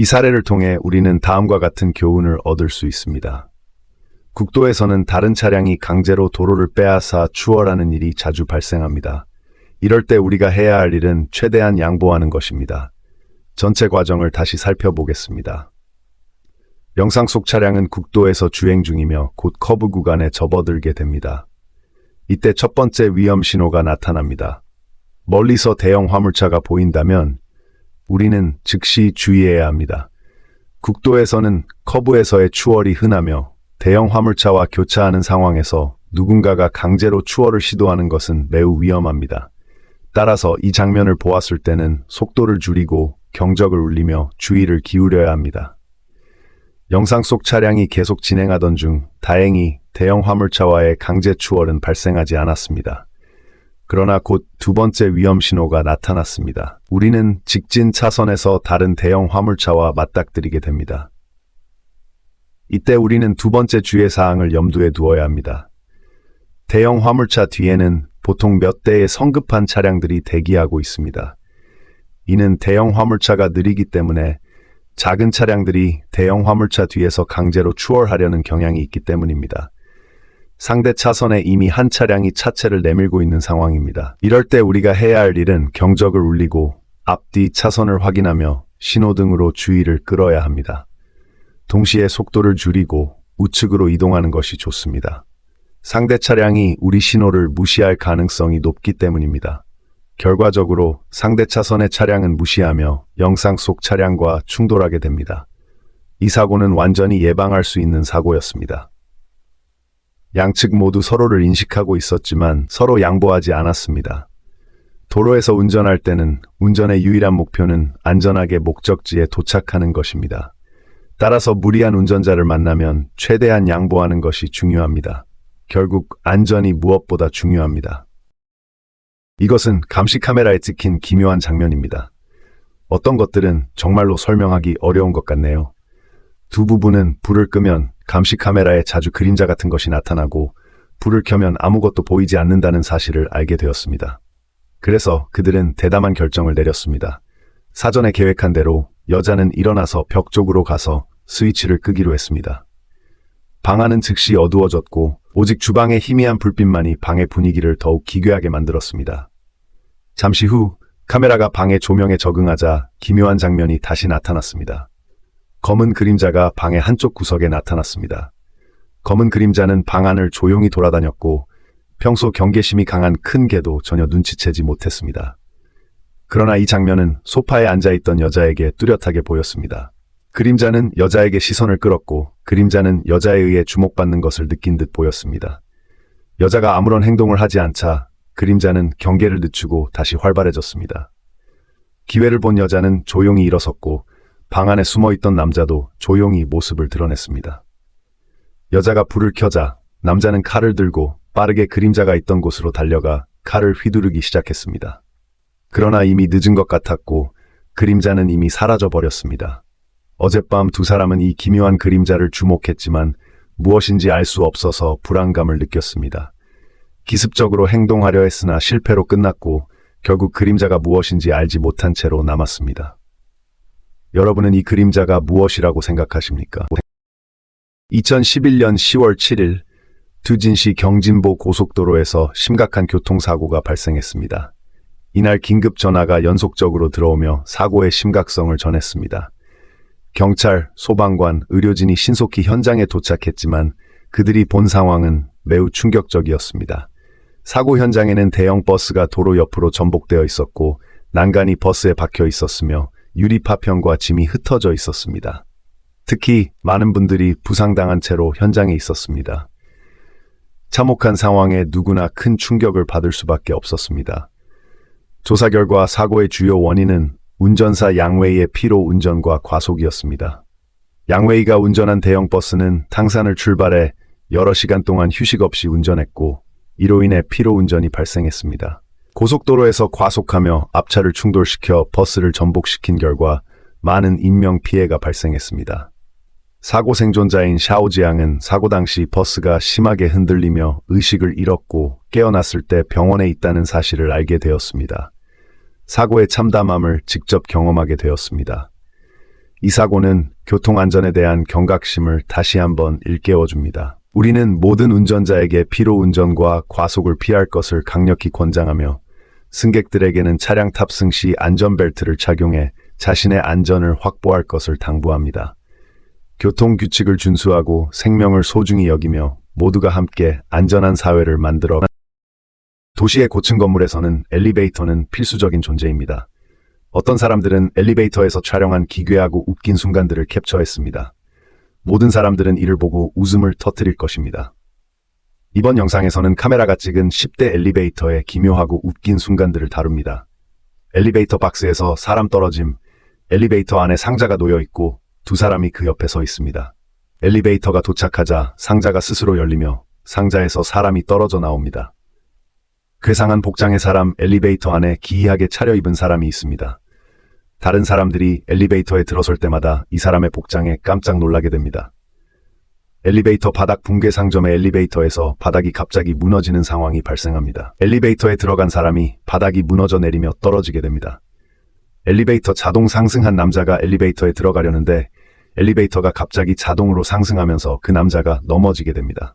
이 사례를 통해 우리는 다음과 같은 교훈을 얻을 수 있습니다. 국도에서는 다른 차량이 강제로 도로를 빼앗아 추월하는 일이 자주 발생합니다. 이럴 때 우리가 해야 할 일은 최대한 양보하는 것입니다. 전체 과정을 다시 살펴보겠습니다. 영상 속 차량은 국도에서 주행 중이며 곧 커브 구간에 접어들게 됩니다. 이때 첫 번째 위험 신호가 나타납니다. 멀리서 대형 화물차가 보인다면 우리는 즉시 주의해야 합니다. 국도에서는 커브에서의 추월이 흔하며 대형 화물차와 교차하는 상황에서 누군가가 강제로 추월을 시도하는 것은 매우 위험합니다. 따라서 이 장면을 보았을 때는 속도를 줄이고 경적을 울리며 주의를 기울여야 합니다. 영상 속 차량이 계속 진행하던 중 다행히 대형 화물차와의 강제 추월은 발생하지 않았습니다. 그러나 곧 두 번째 위험 신호가 나타났습니다. 우리는 직진 차선에서 다른 대형 화물차와 맞닥뜨리게 됩니다. 이때 우리는 두 번째 주의 사항을 염두에 두어야 합니다. 대형 화물차 뒤에는 보통 몇 대의 성급한 차량들이 대기하고 있습니다. 이는 대형 화물차가 느리기 때문에 작은 차량들이 대형 화물차 뒤에서 강제로 추월하려는 경향이 있기 때문입니다. 상대 차선에 이미 한 차량이 차체를 내밀고 있는 상황입니다. 이럴 때 우리가 해야 할 일은 경적을 울리고 앞뒤 차선을 확인하며 신호등으로 주의를 끌어야 합니다. 동시에 속도를 줄이고 우측으로 이동하는 것이 좋습니다. 상대 차량이 우리 신호를 무시할 가능성이 높기 때문입니다. 결과적으로 상대 차선의 차량은 무시하며 영상 속 차량과 충돌하게 됩니다. 이 사고는 완전히 예방할 수 있는 사고였습니다. 양측 모두 서로를 인식하고 있었지만 서로 양보하지 않았습니다. 도로에서 운전할 때는 운전의 유일한 목표는 안전하게 목적지에 도착하는 것입니다. 따라서 무리한 운전자를 만나면 최대한 양보하는 것이 중요합니다. 결국 안전이 무엇보다 중요합니다. 이것은 감시 카메라에 찍힌 기묘한 장면입니다. 어떤 것들은 정말로 설명하기 어려운 것 같네요. 두 부부는 불을 끄면 감시 카메라에 자주 그림자 같은 것이 나타나고 불을 켜면 아무것도 보이지 않는다는 사실을 알게 되었습니다. 그래서 그들은 대담한 결정을 내렸습니다. 사전에 계획한 대로 여자는 일어나서 벽 쪽으로 가서 스위치를 끄기로 했습니다. 방 안은 즉시 어두워졌고 오직 주방의 희미한 불빛만이 방의 분위기를 더욱 기괴하게 만들었습니다. 잠시 후 카메라가 방의 조명에 적응하자 기묘한 장면이 다시 나타났습니다. 검은 그림자가 방의 한쪽 구석에 나타났습니다. 검은 그림자는 방 안을 조용히 돌아다녔고 평소 경계심이 강한 큰 개도 전혀 눈치채지 못했습니다. 그러나 이 장면은 소파에 앉아있던 여자에게 뚜렷하게 보였습니다. 그림자는 여자에게 시선을 끌었고 그림자는 여자에 의해 주목받는 것을 느낀 듯 보였습니다. 여자가 아무런 행동을 하지 않자 그림자는 경계를 늦추고 다시 활발해졌습니다. 기회를 본 여자는 조용히 일어섰고 방 안에 숨어 있던 남자도 조용히 모습을 드러냈습니다. 여자가 불을 켜자 남자는 칼을 들고 빠르게 그림자가 있던 곳으로 달려가 칼을 휘두르기 시작했습니다. 그러나 이미 늦은 것 같았고 그림자는 이미 사라져 버렸습니다. 어젯밤 두 사람은 이 기묘한 그림자를 주목했지만 무엇인지 알 수 없어서 불안감을 느꼈습니다. 기습적으로 행동하려 했으나 실패로 끝났고 결국 그림자가 무엇인지 알지 못한 채로 남았습니다. 여러분은 이 그림자가 무엇이라고 생각하십니까? 2011년 10월 7일 두진시 경진보 고속도로에서 심각한 교통사고가 발생했습니다. 이날 긴급 전화가 연속적으로 들어오며 사고의 심각성을 전했습니다. 경찰, 소방관, 의료진이 신속히 현장에 도착했지만 그들이 본 상황은 매우 충격적이었습니다. 사고 현장에는 대형 버스가 도로 옆으로 전복되어 있었고 난간이 버스에 박혀 있었으며 유리 파편과 짐이 흩어져 있었습니다. 특히 많은 분들이 부상당한 채로 현장에 있었습니다. 참혹한 상황에 누구나 큰 충격을 받을 수밖에 없었습니다. 조사 결과 사고의 주요 원인은 운전사 양웨이의 피로 운전과 과속이었습니다. 양웨이가 운전한 대형 버스는 탕산을 출발해 여러 시간 동안 휴식 없이 운전했고 이로 인해 피로 운전이 발생했습니다. 고속도로에서 과속하며 앞차를 충돌시켜 버스를 전복시킨 결과 많은 인명 피해가 발생했습니다. 사고 생존자인 샤오지양은 사고 당시 버스가 심하게 흔들리며 의식을 잃었고 깨어났을 때 병원에 있다는 사실을 알게 되었습니다. 사고의 참담함을 직접 경험하게 되었습니다. 이 사고는 교통안전에 대한 경각심을 다시 한번 일깨워줍니다. 우리는 모든 운전자에게 피로 운전과 과속을 피할 것을 강력히 권장하며 승객들에게는 차량 탑승 시 안전벨트를 착용해 자신의 안전을 확보할 것을 당부합니다. 교통 규칙을 준수하고 생명을 소중히 여기며 모두가 함께 안전한 사회를 만들어 도시의 고층 건물에서는 엘리베이터는 필수적인 존재입니다. 어떤 사람들은 엘리베이터에서 촬영한 기괴하고 웃긴 순간들을 캡처했습니다. 모든 사람들은 이를 보고 웃음을 터뜨릴 것입니다. 이번 영상에서는 카메라가 찍은 10대 엘리베이터의 기묘하고 웃긴 순간들을 다룹니다. 엘리베이터 박스에서 사람 떨어짐, 엘리베이터 안에 상자가 놓여 있고 두 사람이 그 옆에 서 있습니다. 엘리베이터가 도착하자 상자가 스스로 열리며 상자에서 사람이 떨어져 나옵니다. 괴상한 복장의 사람 엘리베이터 안에 기이하게 차려입은 사람이 있습니다. 다른 사람들이 엘리베이터에 들어설 때마다 이 사람의 복장에 깜짝 놀라게 됩니다. 엘리베이터 바닥 붕괴 상점의 엘리베이터에서 바닥이 갑자기 무너지는 상황이 발생합니다. 엘리베이터에 들어간 사람이 바닥이 무너져 내리며 떨어지게 됩니다. 엘리베이터 자동 상승한 남자가 엘리베이터에 들어가려는데 엘리베이터가 갑자기 자동으로 상승하면서 그 남자가 넘어지게 됩니다.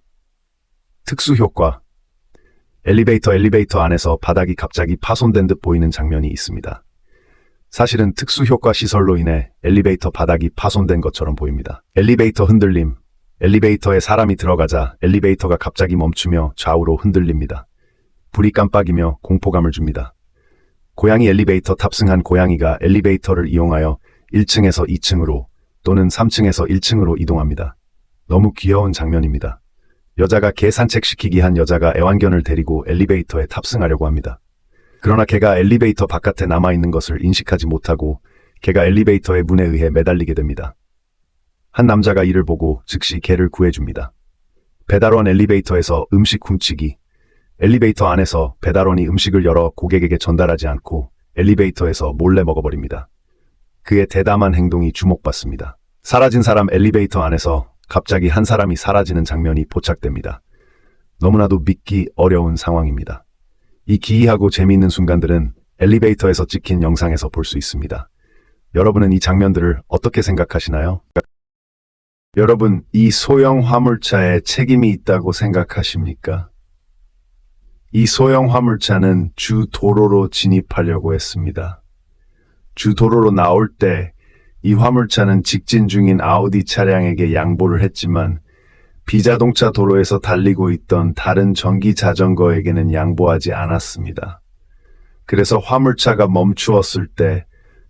특수 효과 엘리베이터 엘리베이터 안에서 바닥이 갑자기 파손된 듯 보이는 장면이 있습니다. 사실은 특수 효과 시설로 인해 엘리베이터 바닥이 파손된 것처럼 보입니다. 엘리베이터 흔들림 엘리베이터에 사람이 들어가자 엘리베이터가 갑자기 멈추며 좌우로 흔들립니다. 불이 깜빡이며 공포감을 줍니다. 고양이 엘리베이터 탑승한 고양이가 엘리베이터를 이용하여 1층에서 2층으로 또는 3층에서 1층으로 이동합니다. 너무 귀여운 장면입니다. 여자가 개 산책시키기 한 여자가 애완견을 데리고 엘리베이터에 탑승하려고 합니다. 그러나 개가 엘리베이터 바깥에 남아있는 것을 인식하지 못하고 개가 엘리베이터의 문에 의해 매달리게 됩니다. 한 남자가 이를 보고 즉시 개를 구해줍니다. 배달원 엘리베이터에서 음식 훔치기. 엘리베이터 안에서 배달원이 음식을 열어 고객에게 전달하지 않고 엘리베이터에서 몰래 먹어버립니다. 그의 대담한 행동이 주목받습니다. 사라진 사람 엘리베이터 안에서 갑자기 한 사람이 사라지는 장면이 포착됩니다. 너무나도 믿기 어려운 상황입니다. 이 기이하고 재미있는 순간들은 엘리베이터에서 찍힌 영상에서 볼 수 있습니다. 여러분은 이 장면들을 어떻게 생각하시나요? 여러분, 이 소형 화물차에 책임이 있다고 생각하십니까? 이 소형 화물차는 주 도로로 진입하려고 했습니다. 주 도로로 나올 때 이 화물차는 직진 중인 아우디 차량에게 양보를 했지만 비자동차 도로에서 달리고 있던 다른 전기 자전거에게는 양보하지 않았습니다. 그래서 화물차가 멈추었을 때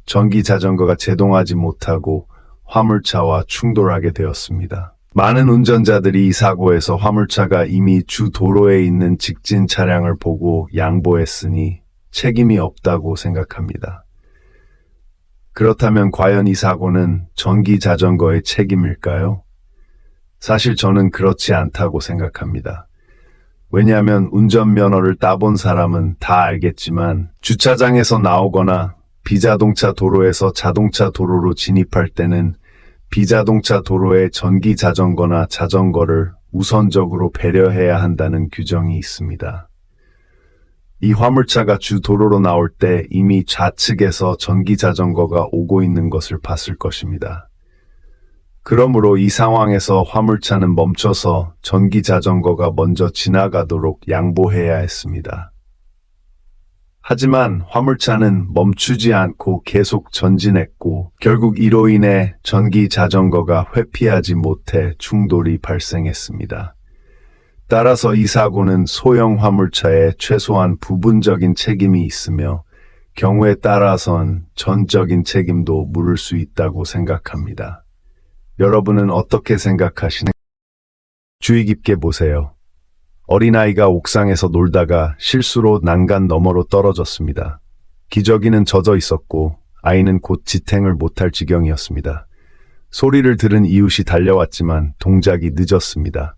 전기 자전거가 제동하지 못하고 화물차와 충돌하게 되었습니다. 많은 운전자들이 이 사고에서 화물차가 이미 주 도로에 있는 직진 차량을 보고 양보했으니 책임이 없다고 생각합니다. 그렇다면 과연 이 사고는 전기 자전거의 책임일까요? 사실 저는 그렇지 않다고 생각합니다. 왜냐하면 운전면허를 따본 사람은 다 알겠지만 주차장에서 나오거나 비자동차 도로에서 자동차 도로로 진입할 때는 비자동차 도로에 전기 자전거나 자전거를 우선적으로 배려해야 한다는 규정이 있습니다. 이 화물차가 주 도로로 나올 때 이미 좌측에서 전기 자전거가 오고 있는 것을 봤을 것입니다. 그러므로 이 상황에서 화물차는 멈춰서 전기 자전거가 먼저 지나가도록 양보해야 했습니다. 하지만 화물차는 멈추지 않고 계속 전진했고 결국 이로 인해 전기 자전거가 회피하지 못해 충돌이 발생했습니다. 따라서 이 사고는 소형 화물차에 최소한 부분적인 책임이 있으며 경우에 따라선 전적인 책임도 물을 수 있다고 생각합니다. 여러분은 어떻게 생각하시는? 주의 깊게 보세요. 어린아이가 옥상에서 놀다가 실수로 난간 너머로 떨어졌습니다. 기저귀는 젖어 있었고 아이는 곧 지탱을 못할 지경이었습니다. 소리를 들은 이웃이 달려왔지만 동작이 늦었습니다.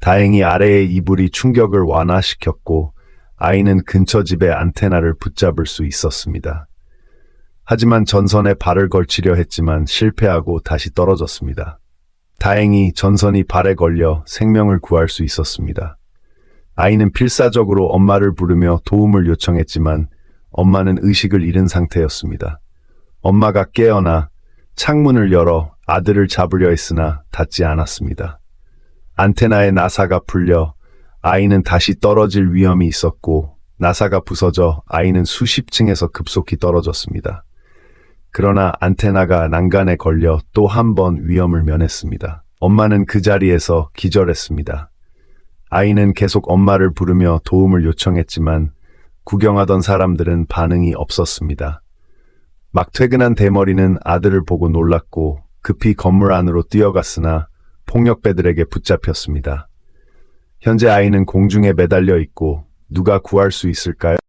다행히 아래의 이불이 충격을 완화시켰고 아이는 근처 집의 안테나를 붙잡을 수 있었습니다. 하지만 전선에 발을 걸치려 했지만 실패하고 다시 떨어졌습니다. 다행히 전선이 발에 걸려 생명을 구할 수 있었습니다. 아이는 필사적으로 엄마를 부르며 도움을 요청했지만 엄마는 의식을 잃은 상태였습니다. 엄마가 깨어나 창문을 열어 아들을 잡으려 했으나 닿지 않았습니다. 안테나에 나사가 풀려 아이는 다시 떨어질 위험이 있었고 나사가 부서져 아이는 수십 층에서 급속히 떨어졌습니다. 그러나 안테나가 난간에 걸려 또 한 번 위험을 면했습니다. 엄마는 그 자리에서 기절했습니다. 아이는 계속 엄마를 부르며 도움을 요청했지만 구경하던 사람들은 반응이 없었습니다. 막 퇴근한 대머리는 아들을 보고 놀랐고 급히 건물 안으로 뛰어갔으나 폭력배들에게 붙잡혔습니다. 현재 아이는 공중에 매달려 있고 누가 구할 수 있을까요?